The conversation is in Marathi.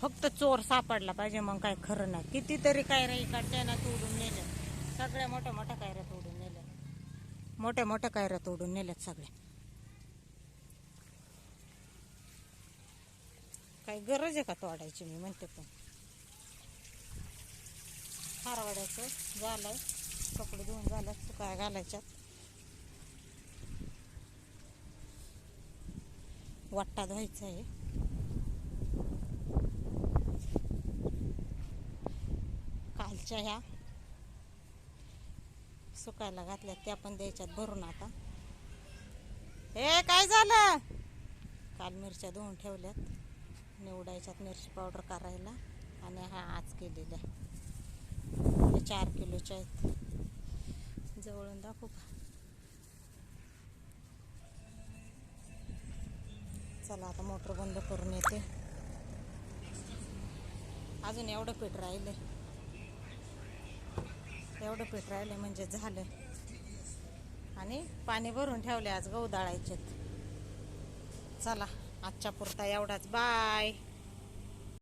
फक्त चोर सापडला पाहिजे मग काय खरं नाही. कितीतरी कायऱ्या इकडच्या ना तोडून नेल्या सगळ्या मोठ्या मोठ्या कायऱ्या तोडून नेल्या मोठ्या मोठ्या कायऱ्या तोडून नेल्यात सगळ्या काही गरज आहे का तोडायची? मी म्हणते पण. खारवाड्याचं झालंय. कपडे धुवून झालं. काय घालायच्यात. वाट्टा धुवायचा आहे. कालच्या ह्या सुकायला घातल्या त्या पण द्यायच्यात भरून आता. हे काय झालं? काल मिरच्या धुवून ठेवल्यात. निवडायच्यात मिरची पावडर करायला आणि हा आज केलेल्या. हे चार किलोच्या आहेत. जवळून दाखवू का? चला आता मोटर बंद करून येते. अजून एवढं पीठ राहिलं एवढं पीठ राहिले म्हणजे झालं. आणि पाणी भरून ठेवले आज गहू दळायचे चला आजच्या पुरता एवढाच. बाय.